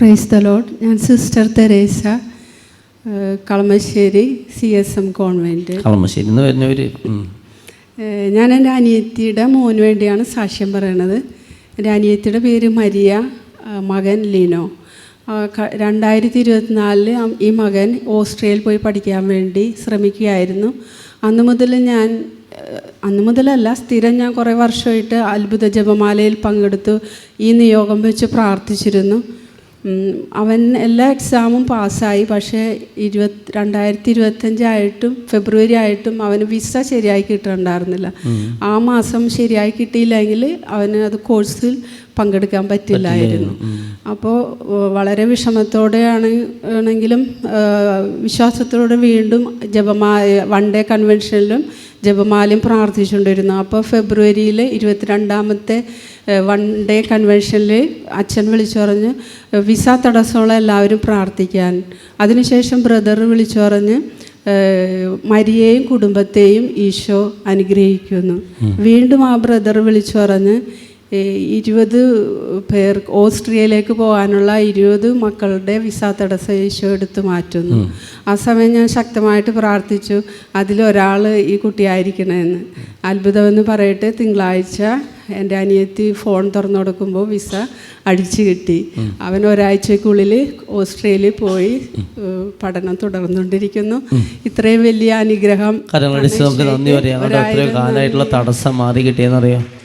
Price the load ഞാൻ sister Teresa Kalamassery C S M convent Kalamassery. എന്ന് ഞാൻ എന്റെ അനിയത്തിയുടെ മോന് വേണ്ടിയാണ് സാക്ഷ്യം പറയണത്. എന്റെ അനിയത്തിയുടെ പേര് മരിയ മകൻ ലിനോ. രണ്ടായിരത്തി ഇരുപത്തിനാലിൽ ഈ മകൻ ഓസ്ട്രേലിയയിൽ പോയി പഠിക്കാൻ വേണ്ടി ശ്രമിക്കുകയായിരുന്നു. അന്ന് മുതൽ ഞാൻ അന്ന് മുതലല്ല സ്ഥിരം ഞാൻ കുറേ വർഷമായിട്ട് അത്ഭുത ജപമാലയിൽ പങ്കെടുത്തു. ഈ നിയോഗം വെച്ച് പ്രാർത്ഥിച്ചിരുന്നു. അവൻ എല്ലാ എക്സാമും പാസ്സായി. പക്ഷേ ഇരുപത്തി രണ്ടായിരത്തി ഇരുപത്തഞ്ചായിട്ടും ഫെബ്രുവരി ആയിട്ടും അവന് വിസ ശരിയായി കിട്ടുന്നുണ്ടായിരുന്നില്ല ആ മാസം ശരിയായി കിട്ടിയില്ലെങ്കിൽ അവന് അത് കോഴ്സിൽ പങ്കെടുക്കാൻ പറ്റില്ലായിരുന്നു. അപ്പോൾ വളരെ വിഷമത്തോടെയാണ് ആണെങ്കിലും വിശ്വാസത്തോടെ വീണ്ടും ജപമാ വൺ ഡേ കൺവെൻഷനിലും ജപമാലയും പ്രാർത്ഥിച്ചുകൊണ്ടിരുന്നു. അപ്പോൾ ഫെബ്രുവരിയിൽ ഇരുപത്തിരണ്ടാമത്തെ വൺ ഡേ കൺവെൻഷനിൽ അച്ഛൻ വിളിച്ചു പറഞ്ഞ് വിസ തടസ്സമുള്ള എല്ലാവരും പ്രാർത്ഥിക്കാൻ. അതിനുശേഷം ബ്രദർ വിളിച്ചു പറഞ്ഞ് മരിയെയും കുടുംബത്തെയും ഈശോ അനുഗ്രഹിക്കുന്നു. വീണ്ടും ആ ബ്രദർ വിളിച്ചു പറഞ്ഞ് ഇരുപത് പേർ ഓസ്ട്രിയയിലേക്ക് പോകാനുള്ള ഇരുപത് മക്കളുടെ വിസ തടസ്സം ഈശോ എടുത്തു മാറ്റുന്നു. ആ സമയം ഞാൻ ശക്തമായിട്ട് പ്രാർത്ഥിച്ചു അതിലൊരാൾ ഈ കുട്ടിയായിരിക്കണമെന്ന് അത്ഭുതമെന്ന് പറയട്ടെ തിങ്കളാഴ്ച എന്റെ അനിയത്തി ഫോൺ തുറന്നു കൊടുക്കുമ്പോൾ വിസ അടിച്ചു കിട്ടി. അവൻ ഒരാഴ്ചക്കുള്ളിൽ ഓസ്ട്രേലിയയിൽ പോയി പഠനം തുടർന്നുകൊണ്ടിരിക്കുന്നു. ഇത്രയും വലിയ അനുഗ്രഹം കാലമായിട്ടുള്ള തടസ്സം മാറി കിട്ടിയെന്നറിയാം.